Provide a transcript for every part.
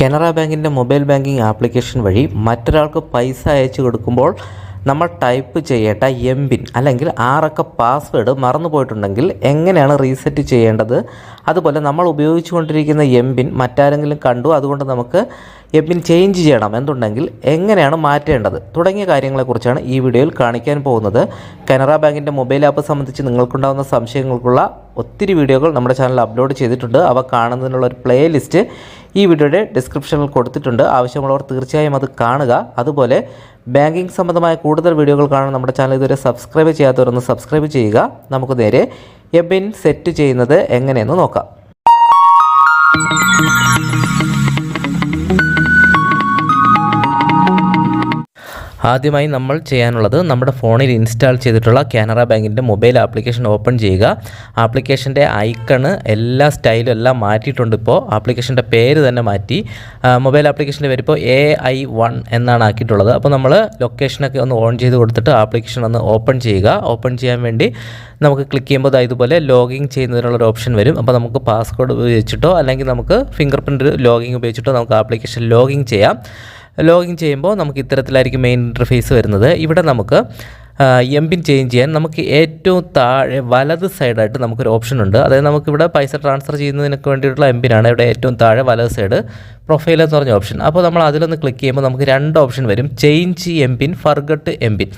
കനറ ബാങ്കിന്റെ mobile banking application വഴി മറ്റൊരാൾക്ക് പൈസ അയച്ചു കൊടുക്കുമ്പോൾ നമ്മൾ ടൈപ്പ് ചെയ്യേണ്ട എം പിൻ അല്ലെങ്കിൽ ആറക്ക പാസ്വേഡ് മറന്നു പോയിട്ടുണ്ടെങ്കിൽ എങ്ങനെയാണ് റീസെറ്റ് ചെയ്യേണ്ടത്? അതുപോലെ നമ്മൾ ഉപയോഗിച്ചുകൊണ്ടിരിക്കുന്ന എം പിൻ മറ്റാരെങ്കിലും കണ്ടു അതുകൊണ്ട് നമുക്ക് എം പിൻ ചേഞ്ച് ചെയ്യണം എന്നുണ്ടെങ്കിൽ എങ്ങനെയാണ് മാറ്റേണ്ടത്? തുടങ്ങിയ കാര്യങ്ങളെക്കുറിച്ചാണ് ഈ വീഡിയോയിൽ കാണിക്കാൻ പോകുന്നത്. കനറ ബാങ്കിന്റെ മൊബൈൽ ആപ്പ് സംബന്ധിച്ച് നിങ്ങൾക്കുണ്ടാകുന്ന സംശയങ്ങൾക്കുള്ള ഒത്തിരി വീഡിയോകൾ നമ്മുടെ ചാനലിൽ അപ്ലോഡ് ചെയ്തിട്ടുണ്ട്. അവ കാണുന്നതിനുള്ള ഒരു പ്ലേ ലിസ്റ്റ് ഈ വീഡിയോയുടെ ഡിസ്ക്രിപ്ഷനിൽ കൊടുത്തിട്ടുണ്ട്. ആവശ്യമുള്ളവർ തീർച്ചയായും അത് കാണുക. അതുപോലെ ബാങ്കിങ് സംബന്ധമായ കൂടുതൽ വീഡിയോകൾ കാണാൻ നമ്മുടെ ചാനൽ ഇതുവരെ സബ്സ്ക്രൈബ് ചെയ്യാത്തവരൊന്ന് സബ്സ്ക്രൈബ് ചെയ്യുക. നമുക്ക് നേരെ എബിൻ സെറ്റ് ചെയ്യുന്നത് എങ്ങനെയെന്ന് നോക്കാം. ആദ്യമായി നമ്മൾ ചെയ്യാനുള്ളത് നമ്മുടെ ഫോണിൽ ഇൻസ്റ്റാൾ ചെയ്തിട്ടുള്ള കാനറ ബാങ്കിന്റെ മൊബൈൽ ആപ്ലിക്കേഷൻ ഓപ്പൺ ചെയ്യുക. ആപ്ലിക്കേഷന്റെ ഐക്കണ് എല്ലാ സ്റ്റൈലും എല്ലാം മാറ്റിയിട്ടുണ്ട് ഇപ്പോൾ. ആപ്ലിക്കേഷന്റെ പേര് തന്നെ മാറ്റി. മൊബൈൽ ആപ്ലിക്കേഷന്റെ പേര് ഇപ്പോൾ എ ഐ വൺ എന്നാണ് ആക്കിയിട്ടുള്ളത്. അപ്പോൾ നമ്മൾ ലൊക്കേഷനൊക്കെ ഒന്ന് ഓൺ ചെയ്ത് കൊടുത്തിട്ട് ആപ്ലിക്കേഷൻ ഒന്ന് ഓപ്പൺ ചെയ്യുക. ഓപ്പൺ ചെയ്യാൻ വേണ്ടി നമുക്ക് ക്ലിക്ക് ചെയ്യുമ്പോൾ ഇതുപോലെ ലോഗിൻ ചെയ്യുന്നതിനുള്ള ഒരു ഓപ്ഷൻ വരും. അപ്പോൾ നമുക്ക് പാസ്വേഡ് ഉപയോഗിച്ചിട്ടോ അല്ലെങ്കിൽ നമുക്ക് ഫിംഗർ പ്രിന്റ് ലോഗിൻ ഉപയോഗിച്ചിട്ടോ നമുക്ക് ആപ്ലിക്കേഷൻ ലോഗിൻ ചെയ്യാം. ലോഗിൻ ചെയ്യുമ്പോൾ നമുക്ക് ഇത്തരത്തിലായിരിക്കും മെയിൻ ഇന്റർഫേസ് വരുന്നത്. ഇവിടെ നമുക്ക് എം പിൻ ചേഞ്ച് ചെയ്യാൻ നമുക്ക് ഏറ്റവും താഴെ വലത് സൈഡായിട്ട് നമുക്കൊരു ഓപ്ഷൻ ഉണ്ട്. അതായത് നമുക്കിവിടെ പൈസ ട്രാൻസ്ഫർ ചെയ്യുന്നതിനൊക്കെ വേണ്ടിയിട്ടുള്ള എം പിനാണ് ഇവിടെ ഏറ്റവും താഴെ വലത് സൈഡ് പ്രൊഫൈൽ എന്ന് പറഞ്ഞ ഓപ്ഷൻ അപ്പോൾ നമ്മൾ അതിലൊന്ന് ക്ലിക്ക് ചെയ്യുമ്പോൾ നമുക്ക് രണ്ട് ഓപ്ഷൻ വരും. Change M PIN forgot M PIN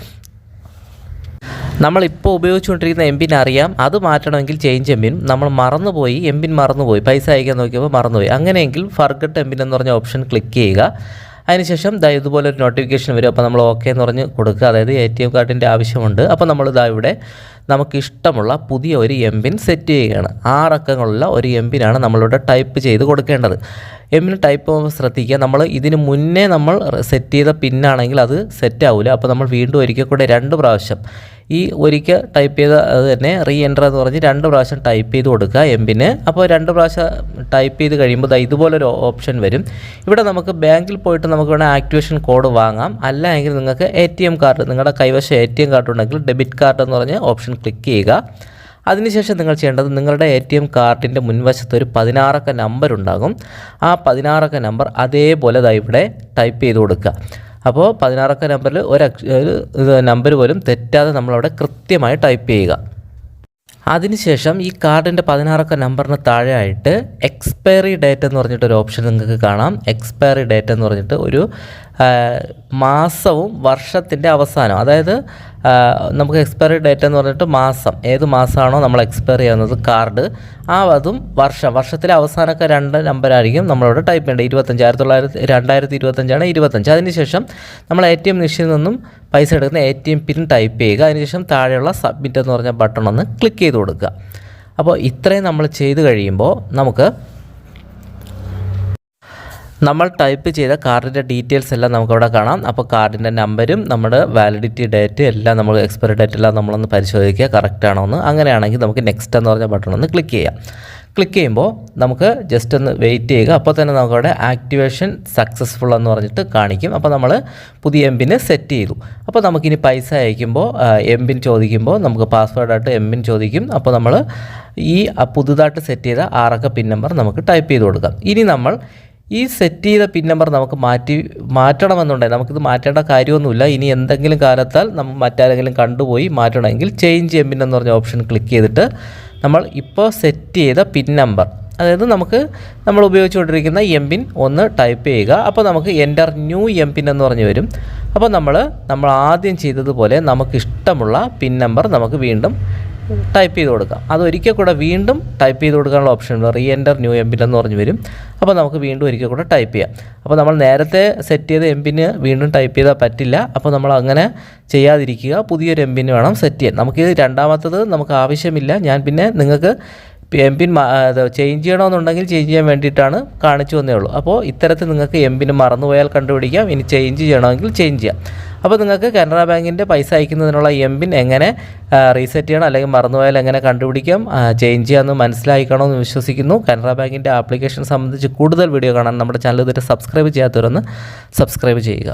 നമ്മളിപ്പോൾ ഉപയോഗിച്ചുകൊണ്ടിരിക്കുന്ന എം പിൻ അറിയാം. അത് മാറ്റണമെങ്കിൽ ചേഞ്ച് എം പിൻ നമ്മൾ മറന്നുപോയി എം പിൻ മറന്നുപോയി. പൈസ അയക്കാൻ നോക്കിയപ്പോൾ മറന്നുപോയി. അങ്ങനെയെങ്കിൽ ഫർഗട്ട് എം പിൻ എന്ന് പറഞ്ഞ ഓപ്ഷൻ ക്ലിക്ക് ചെയ്യുക. അതിനുശേഷം ദാ ഇതുപോലെ ഒരു നോട്ടിഫിക്കേഷൻ വരും. അപ്പോൾ നമ്മൾ ഓക്കെ എന്ന് പറഞ്ഞ് കൊടുക്കുക. അതായത് എ ടി എം കാർഡിന്റെ ആവശ്യമുണ്ട്. അപ്പോൾ നമ്മൾ ഇതാ ഇവിടെ നമുക്ക് ഇഷ്ടമുള്ള പുതിയ ഒരു എം പിൻ സെറ്റ് ചെയ്യുകയാണ്. ആറക്കങ്ങളുള്ള ഒരു എം പിനാണ് നമ്മളിവിടെ ടൈപ്പ് ചെയ്ത് കൊടുക്കേണ്ടത്. എം പിൻ ടൈപ്പ് ശ്രദ്ധിക്കുക. നമ്മൾ ഇതിന് മുന്നേ നമ്മൾ സെറ്റ് ചെയ്ത പിന്നാണെങ്കിൽ അത് സെറ്റ് ആവില്ല അപ്പോൾ നമ്മൾ വീണ്ടും ഒരിക്കൽ കൂടെ രണ്ട് പ്രാവശ്യം ഈ ഒരിക്കൽ ടൈപ്പ് ചെയ്ത അത് തന്നെ റീ എന്റർ എന്ന് പറഞ്ഞ് രണ്ട് പ്രാവശ്യം ടൈപ്പ് ചെയ്ത് കൊടുക്കുക എമ്പിന് അപ്പോൾ രണ്ട് പ്രാവശ്യം ടൈപ്പ് ചെയ്ത് കഴിയുമ്പോൾ ഇതുപോലൊരു ഓപ്ഷൻ വരും. ഇവിടെ നമുക്ക് ബാങ്കിൽ പോയിട്ട് നമുക്ക് വേണമെങ്കിൽ ആക്ടിവേഷൻ കോഡ് വാങ്ങാം. അല്ല എങ്കിൽ നിങ്ങൾക്ക് എം കാർഡ് നിങ്ങളുടെ കൈവശം എ ടി എം കാർഡ് ഉണ്ടെങ്കിൽ ഡെബിറ്റ് കാർഡ് എന്ന് പറഞ്ഞ് ഓപ്ഷൻ ക്ലിക്ക് ചെയ്യുക. അതിനുശേഷം നിങ്ങൾ ചെയ്യേണ്ടത് നിങ്ങളുടെ എ ടി എം കാർഡിന്റെ മുൻവശത്ത് ഒരു പതിനാറക്ക നമ്പർ ഉണ്ടാകും. ആ പതിനാറക്ക നമ്പർ അതേപോലെ ദാ ഇവിടെ ടൈപ്പ് ചെയ്ത് കൊടുക്കുക. അപ്പോൾ പതിനാറക്ക നമ്പറിൽ ഒരു ഒരു നമ്പർ പോലും തെറ്റാതെ നമ്മളവിടെ കൃത്യമായി ടൈപ്പ് ചെയ്യുക. അതിനുശേഷം ഈ കാർഡിന്റെ പതിനാറക്ക നമ്പറിന് താഴെയായിട്ട് എക്സ്പയറി ഡേറ്റ് എന്ന് പറഞ്ഞിട്ടൊരു ഓപ്ഷൻ നിങ്ങൾക്ക് കാണാം. എക്സ്പയറി ഡേറ്റ് എന്ന് പറഞ്ഞിട്ട് ഒരു മാസവും വർഷത്തിന്റെ അവസാനം. അതായത് നമുക്ക് എക്സ്പയറി ഡേറ്റ് എന്ന് പറഞ്ഞിട്ട് മാസം. ഏത് മാസമാണോ നമ്മൾ എക്സ്പയർ ചെയ്യുന്നത് കാർഡ് ആ അതും വർഷം. വർഷത്തിലെ അവസാനമൊക്കെ രണ്ട് നമ്പറായിരിക്കും നമ്മളിവിടെ ടൈപ്പ് ചെയ്യേണ്ടത് ഇരുപത്തഞ്ച് ആയിരത്തി തൊള്ളായിരത്തി രണ്ടായിരത്തി ഇരുപത്തഞ്ചാണ് ഇരുപത്തഞ്ച് അതിനുശേഷം നമ്മൾ എ ടി എം മെഷീനിൽ നിന്നും പൈസ എടുക്കുന്ന A T M PIN type ചെയ്യുക. അതിനുശേഷം താഴെയുള്ള സബ്മിറ്റ് എന്ന് പറഞ്ഞ ബട്ടൺ ഒന്ന് ക്ലിക്ക് ചെയ്ത് കൊടുക്കുക. അപ്പോൾ ഇത്രയും നമ്മൾ ചെയ്ത് കഴിയുമ്പോൾ നമുക്ക് നമ്മൾ ടൈപ്പ് ചെയ്ത കാർഡിന്റെ ഡീറ്റെയിൽസ് എല്ലാം നമുക്കവിടെ കാണാം. അപ്പോൾ കാർഡിന്റെ നമ്പരും നമ്മുടെ വാലിഡിറ്റി ഡേറ്റ് എല്ലാം നമ്മൾ എക്സ്പയറി ഡേറ്റ് എല്ലാം നമ്മളൊന്ന് പരിശോധിക്കുക. കറക്റ്റ് ആണോ എന്ന്. അങ്ങനെയാണെങ്കിൽ നമുക്ക് നെക്സ്റ്റ് എന്ന് പറഞ്ഞ ബട്ടൺ ഒന്ന് ക്ലിക്ക് ചെയ്യാം. ക്ലിക്ക് ചെയ്യുമ്പോൾ നമുക്ക് ജസ്റ്റ് ഒന്ന് വെയിറ്റ് ചെയ്യുക. അപ്പോൾ തന്നെ നമുക്കവിടെ ആക്ടിവേഷൻ സക്സസ്ഫുൾ എന്ന് പറഞ്ഞിട്ട് കാണിക്കും. അപ്പോൾ നമ്മൾ പുതിയ എം പിന് സെറ്റ് ചെയ്തു. അപ്പോൾ നമുക്കിനി പൈസ അയക്കുമ്പോൾ എം പിൻ ചോദിക്കുമ്പോൾ നമുക്ക് പാസ്വേഡായിട്ട് എം പിൻ ചോദിക്കും. അപ്പോൾ നമ്മൾ ഈ പുതുതായിട്ട് സെറ്റ് ചെയ്ത ആറക്ക പിൻ നമ്പർ നമുക്ക് ടൈപ്പ് ചെയ്ത് കൊടുക്കാം. ഇനി നമ്മൾ ഈ സെറ്റ് ചെയ്ത പിൻ നമ്പർ നമുക്ക് മാറ്റി മാറ്റണമെന്നുണ്ടെങ്കിൽ നമുക്കിത് മാറ്റേണ്ട കാര്യമൊന്നുമില്ല. ഇനി എന്തെങ്കിലും കാലത്താൽ നമ്മൾ മറ്റാരെങ്കിലും കണ്ടുപോയി മാറ്റണമെങ്കിൽ ചേഞ്ച് എം പിൻ എന്ന് പറഞ്ഞ ഓപ്ഷൻ ക്ലിക്ക് ചെയ്തിട്ട് നമ്മൾ ഇപ്പോൾ സെറ്റ് ചെയ്ത പിൻ നമ്പർ അതായത് നമുക്ക് നമ്മൾ ഉപയോഗിച്ചുകൊണ്ടിരിക്കുന്ന എം പിൻ ഒന്ന് ടൈപ്പ് ചെയ്യുക. അപ്പോൾ നമുക്ക് എന്റർ ന്യൂ എം പിൻ എന്ന് പറഞ്ഞ് വരും. അപ്പോൾ നമ്മൾ നമ്മൾ ആദ്യം ചെയ്തതുപോലെ നമുക്കിഷ്ടമുള്ള പിൻ നമ്പർ നമുക്ക് വീണ്ടും ടൈപ്പ് ചെയ്ത് കൊടുക്കാം. അത് ഒരിക്കൽ കൂടെ വീണ്ടും ടൈപ്പ് ചെയ്ത് കൊടുക്കാനുള്ള ഓപ്ഷൻ ഉണ്ട്. Re enter new M PIN എന്ന് പറഞ്ഞ് വരും. അപ്പോൾ നമുക്ക് വീണ്ടും ഒരിക്കൽ കൂടെ ടൈപ്പ് ചെയ്യാം. അപ്പോൾ നമ്മൾ നേരത്തെ സെറ്റ് ചെയ്ത എം പിന് വീണ്ടും ടൈപ്പ് ചെയ്താൽ പറ്റില്ല. അപ്പോൾ നമ്മൾ അങ്ങനെ ചെയ്യാതിരിക്കുക. പുതിയൊരു എം പിന് വേണം സെറ്റ് ചെയ്യാൻ. നമുക്കിത് രണ്ടാമത്തത് നമുക്ക് ആവശ്യമില്ല. ഞാൻ പിന്നെ നിങ്ങൾക്ക് എം പിൻ ചേഞ്ച് ചെയ്യണമെന്നുണ്ടെങ്കിൽ ചേഞ്ച് ചെയ്യാൻ വേണ്ടിയിട്ടാണ് കാണിച്ചു വന്നേ ഉള്ളൂ. അപ്പോൾ ഇത്തരത്തിൽ നിങ്ങൾക്ക് എം പിന് മറന്നുപോയാൽ കണ്ടുപിടിക്കാം. ഇനി ചേഞ്ച് ചെയ്യണമെങ്കിൽ ചേഞ്ച് ചെയ്യാം. അപ്പോൾ നിങ്ങൾക്ക് കാനറ ബാങ്കിന്റെ പൈസ അയക്കുന്നതിനുള്ള എം പിൻ എങ്ങനെ റീസെറ്റ് ചെയ്യണം അല്ലെങ്കിൽ മറന്നുപോയാൽ എങ്ങനെ കണ്ടുപിടിക്കാം ചേഞ്ച് ചെയ്യാമെന്ന് മനസ്സിലായിക്കണമെന്ന് വിശ്വസിക്കുന്നു. കാനറ ബാങ്കിന്റെ ആപ്ലിക്കേഷൻ സംബന്ധിച്ച് കൂടുതൽ വീഡിയോ കാണാൻ നമ്മുടെ ചാനൽ ഇതുവരെ സബ്സ്ക്രൈബ് ചെയ്യാത്തവരൊന്ന് സബ്സ്ക്രൈബ് ചെയ്യുക.